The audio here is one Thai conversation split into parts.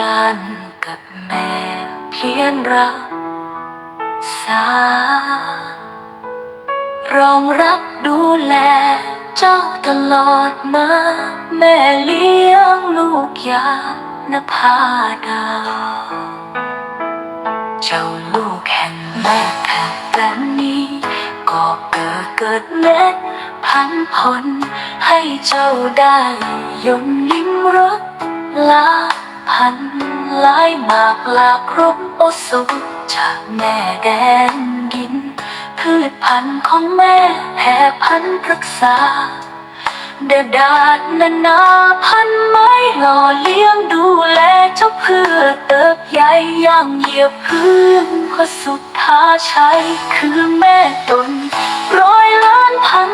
การกับแม่เพียรรักษารองรับดูแลเจ้าตลอดมา แม่เลี้ยงลูกยานภาดาวเจ้าลูกแห่งแม่แผ่นแผ่นนี้ ก็เกิดเกิดเล็ดพันผลให้เจ้าได้ยมยิ้มรักลา พันหลายหมากหลากรุบโอสุจากแม่แดนดิน พืชพันธุ์ของแม่แผ่พันธุ์รักษาเดดดานนานาพันไม้หล่อเลี้ยงดูแลเจ้าเพื่อเติบใหญ่ย่างเหยียบพื้นพระสุดท้าชัยคือแม่ตน ร้อยล้านพัน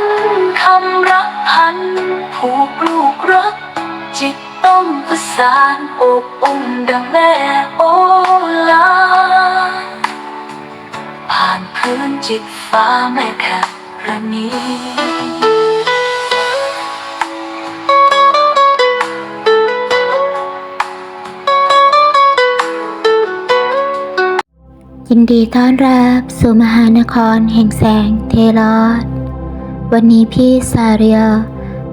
คำรักพันผูกลูกรัก จิตต้องประสานอบอุ่นดังแม่โอลา ผ่านพื้นจิตฟ้าแม่แครณียินดีต้อนรับสู่มหานครแห่งแสงเทลอด วันนี้พี่ซาเรียล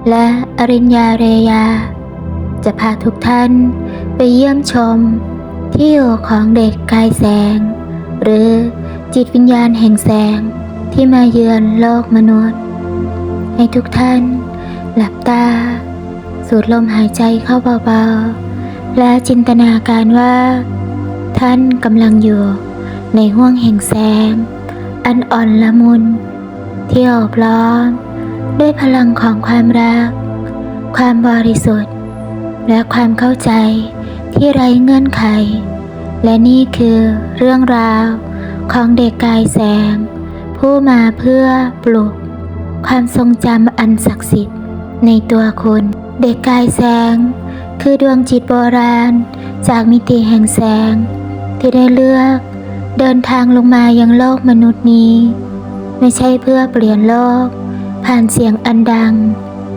และอริญญาเรยา จะพาทุกท่านไปเยี่ยมชม ที่อยู่ของเด็กกายแสง หรือจิตวิญญาณแห่งแสงที่มาเยือนโลกมนุษย์ ให้ทุกท่าน หลับตา สูดลมหายใจเข้าเบาๆ และจินตนาการว่า ท่านกำลังอยู่ในห้วงแห่งแสง อันอ่อนละมุน ที่อบล้อม ด้วยพลังของความรัก ความบริสุทธิ์ และความเข้าใจที่ไร้เงื่อนไข และนี่คือเรื่องราวของเด็กกายแสง ผู้มาเพื่อปลุก ความทรงจำอันศักดิ์สิทธิ์ในตัวคุณ เด็กกายแสง คือดวงจิตโบราณ จากมิติแห่งแสง ที่ได้เลือก เดินทางลงมายังโลกมนุษย์นี้ ไม่ใช่เพื่อเปลี่ยนโลก ผ่านเสียงอันดัง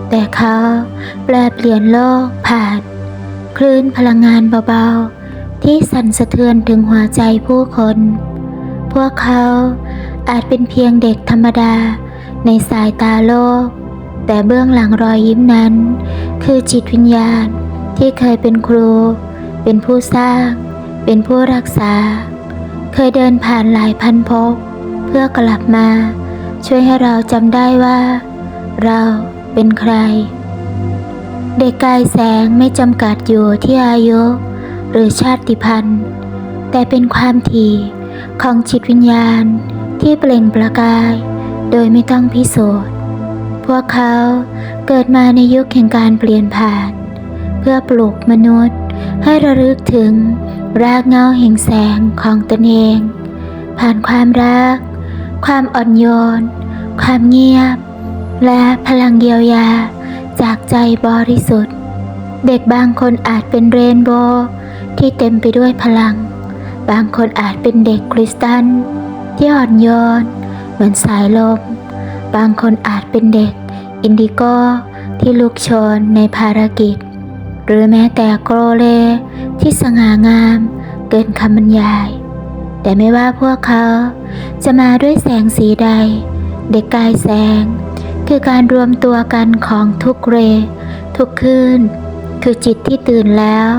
แต่เขาแปลเปลี่ยนโลกผ่าน คลื่นพลังงานเบาๆ ที่สั่นสะเทือนถึงหัวใจผู้คน พวกเขาอาจเป็นเพียงเด็กธรรมดาในสายตาโลก แต่เบื้องหลังรอยยิ้มนั้น คือจิตวิญญาณที่เคยเป็นครู เป็นผู้สร้าง เป็นผู้รักษา เคยเดินผ่านหลายพันภพเพื่อกลับมา ช่วยให้เราจำได้ว่า เรา เป็นใคร เด็กกายแสงไม่จำกัดอยู่ที่อายุ หรือชาติพันธุ์ แต่เป็นความถี่ของจิตวิญญาณที่เปล่งประกาย โดยไม่ต้องพิสูจน์ พวกเขาเกิดมาในยุคแห่งการเปลี่ยนผ่าน เพื่อปลุกมนุษย์ให้ระลึกถึงรากเงาแห่งแสงของตนเอง ผ่านความรัก ความอ่อนโยน ความเงียบ และพลังเยียวยาจากใจบริสุทธิ์ เด็กบางคนอาจเป็นเรนโบว์ที่เต็มไปด้วยพลัง บางคนอาจเป็นเด็กคริสตัน ที่อ่อนโยน เหมือนสายลม บางคนอาจเป็นเด็กอินดิโกที่ลุกโชนในภารกิจ หรือแม้แต่โกรเลที่สง่างามเกินคำบรรยาย แต่ไม่ว่าพวกเขาจะมาด้วยแสงสีใด เด็กกายแสง คือการรวมตัวกันของทุกเร ทุกคืนคือจิตที่ตื่นแล้ว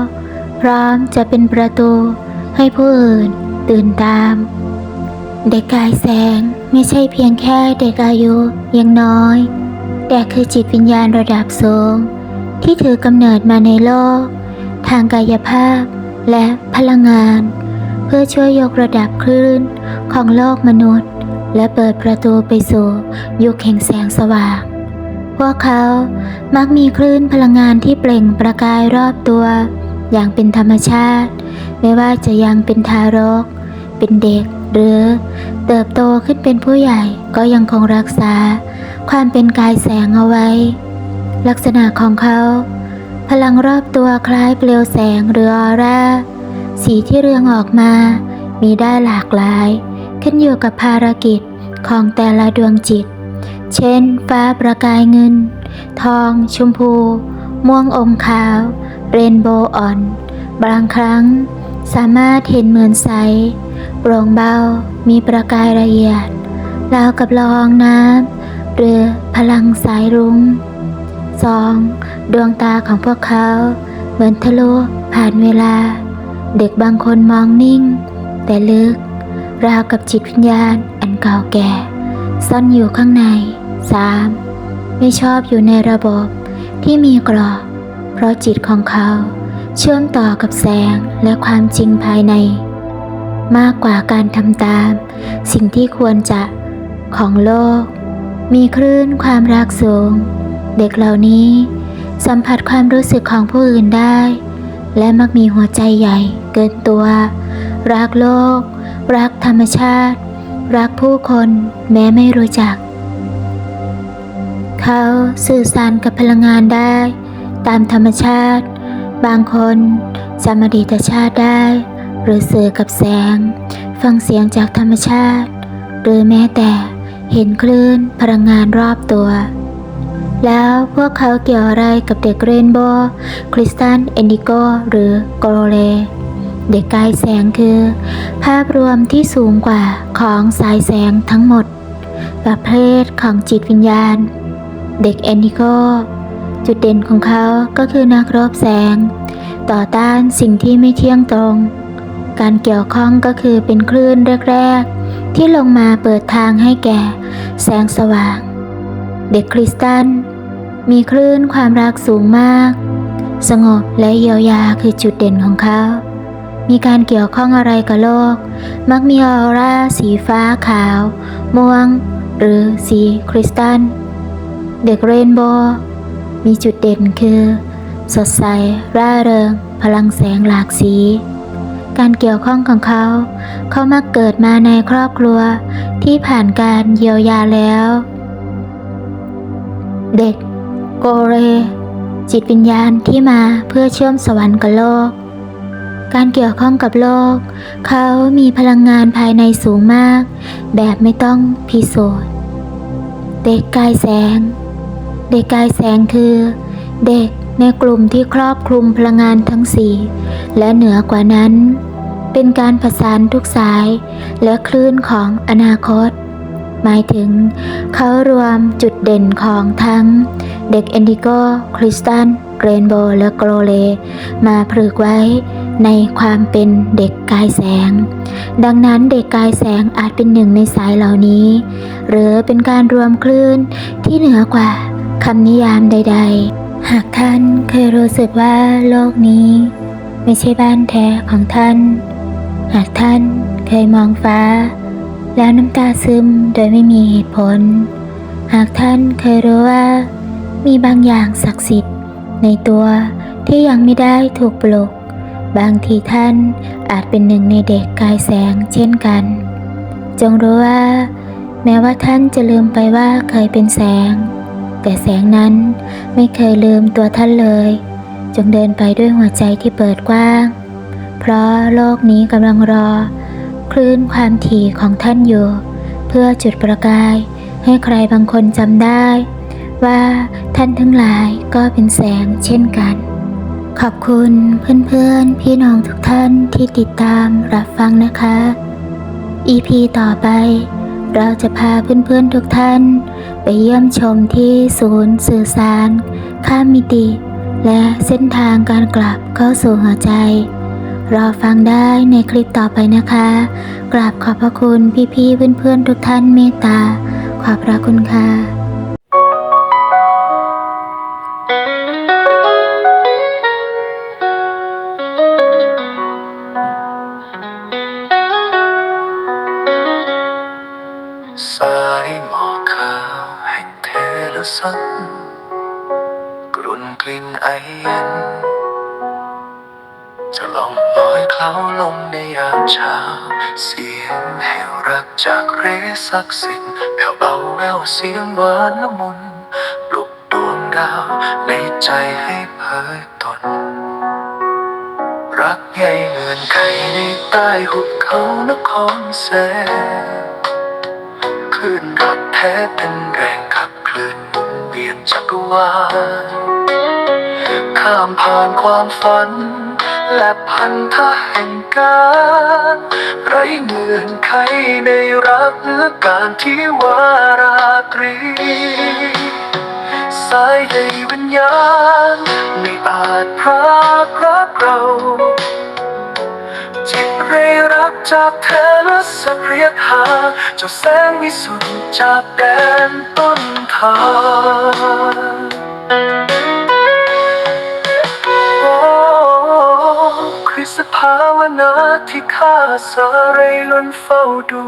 พร้อมจะเป็นประตูให้ผู้อื่นตื่นตาม เด็กกายแสงไม่ใช่เพียงแค่เด็กอายุยังน้อย แต่คือจิตวิญญาณระดับสูง ที่ถือกำเนิดมาในโลก ทางกายภาพและพลังงาน เพื่อช่วยยกระดับคลื่นของโลกมนุษย์ และเปิดประตูไปสู่ยุคแห่งแสงสว่าง พวกเขามักมีคลื่นพลังงานที่เปล่งประกายรอบตัว อย่างเป็นธรรมชาติ ไม่ว่าจะยังเป็นทารก เป็นเด็กหรือเติบโตขึ้นเป็นผู้ใหญ่ก็ยังคงรักษา ความเป็นกายแสงเอาไว้ ลักษณะของเขา พลังรอบตัวคล้ายเปลวแสงหรือออร่า สีที่เรืองออกมา มีได้หลากหลาย ขึ้นอยู่กับภารกิจของแต่ละดวงจิต เช่น ฟ้าประกายเงิน ทอง ชมพู ม่วงอมขาว เรนโบว์อ่อน บางครั้ง สามารถเห็นเหมือนใส โปร่งเบา มีประกายละเอียดราวกับละอองน้ำหรือพลังสายรุง้ง 2. ดวงตาของพวกเขา เหมือนทะลุผ่านเวลา เด็กบางคนมองนิ่ง แต่ลึก ราวกับจิตวิญญาณอันเก่าแก่ ซ่อนอยู่ข้างใน 3. ไม่ชอบอยู่ในระบบที่มีกรอบ เพราะจิตของเขาเชื่อมต่อกับแสงและความจริงภายใน มากกว่าการทำตาม สิ่งที่ควรจะของโลก มีคลื่นความรักสูง เด็กเหล่านี้ สัมผัสความรู้สึกของผู้อื่นได้ และมักมีหัวใจใหญ่เกินตัว รักโลก รักธรรมชาติ รักผู้คนแม้ไม่รู้จัก เขาสื่อสารกับพลังงานได้ ตามธรรมชาติ บางคนจำอดีตชาติได้ หรือสื่อกับแสง ฟังเสียงจากธรรมชาติ หรือแม้แต่เห็นคลื่นพลังงานรอบตัว แล้วพวกเขาเกี่ยวอะไรกับเด็กเรนโบว์คริสตันเอนดิโกหรือโกโรเล เด็กกายแสงคือ ภาพรวมที่สูงกว่าของสายแสงทั้งหมด ประเภทของจิตวิญญาณ เด็กเอนิโกจุดเด่นของเขาก็คือนักรบแสง ต่อต้านสิ่งที่ไม่เที่ยงตรง การเกี่ยวข้องก็คือเป็นคลื่นแรก ๆ ที่ลงมาเปิดทางให้แก่ แสงสว่าง เด็กคริสตัน มีคลื่นความรักสูงมาก สงบและเยียวยาคือจุดเด่นของเขา มีการเกี่ยวข้องอะไรกับโลก มักมีออร่าสีฟ้าขาว ม่วง หรือสีคริสตัล เด็กเรนโบว์มีจุดเด่นคือ สดใส ร่าเริง พลังแสงหลากสี การเกี่ยวข้องของเขา เขามักเกิดมาในครอบครัวที่ผ่านการเยียวยาแล้ว เด็ก โกเร จิตวิญญาณที่มาเพื่อเชื่อมสวรรค์กับโลก การเกี่ยวข้องกับโลก เขามีพลังงานภายในสูงมาก แบบไม่ต้องพิสูจน์เด็กกายแสง เด็กกายแสงคือ เด็กในกลุ่มที่ครอบคลุมพลังงานทั้งสี่และเหนือกว่านั้น เป็นการผสานทุกสาย และคลื่นของอนาคต หมายถึง เขารวมจุดเด่นของทั้ง เด็กเอนดิโกคริสตันเรนโบว์และโกลเล มาผลึกไว้ ในความเป็นเด็กกายแสง ดังนั้นเด็กกายแสงอาจเป็นหนึ่งในสายเหล่านี้ หรือเป็นการรวมคลื่นที่เหนือกว่าคำนิยามใด ๆ หากท่านเคยรู้สึกว่าโลกนี้ ไม่ใช่บ้านแท้ของท่าน หากท่านเคยมองฟ้า แล้วน้ำตาซึมโดยไม่มีเหตุผล หากท่านเคยรู้ว่า มีบางอย่างศักดิ์สิทธิ์ในตัวที่ยังไม่ได้ถูกปลุก บางทีท่านอาจเป็นหนึ่งในเด็กกายแสงเช่นกัน จงรู้ว่า แม้ว่าท่านจะลืมไปว่าเคยเป็นแสง แต่แสงนั้นไม่เคยลืมตัวท่านเลย จงเดินไปด้วยหัวใจที่เปิดกว้าง เพราะโลกนี้กำลังรอ คลื่นความถี่ของท่านอยู่ เพื่อจุดประกายให้ใครบางคนจำได้ ว่าท่านทั้งหลายก็เป็นแสงเช่นกัน ขอบคุณเพื่อนๆ พี่น้องทุกท่านที่ติดตามรับฟังนะคะ EP ต่อไป เราจะพาเพื่อนๆทุกท่าน ไปเยี่ยมชมที่ศูนย์สื่อสาร ข้ามมิติ และเส้นทางการกลับเข้าสู่หัวใจ รอฟังได้ในคลิปต่อไปนะคะ กราบขอบพระคุณพี่ๆเพื่อนๆทุกท่านเมตตา ขอบพระคุณค่ะ ลุ่นกลิ่นไอเย็น จะลองลอยเคล้าลมในยามเช้า เสียงแห่วรักจากเรศักสิทธิ์แผ่วเบาแววเสียงหวานละมุนปลุกดวงดาวในใจให้เผยตน รักใหญ่เงื่อนไขในใต้หุบเขานครแสนคลื่นรักแท้เป็นแรงขับวา ข้ามผ่านความฝัน และพันธะแห่งการไรเงื่อนไขในรักหรือการที่วาราตรี สายใยวิญญาณไม่อาจพรากรักเราจิตเรรักจากเธอและสักระยะทาเจ้าแสงวิสุทธิ์จากแดนต้นทาง นาที่ข้าสาเรล้นเฝ้าดู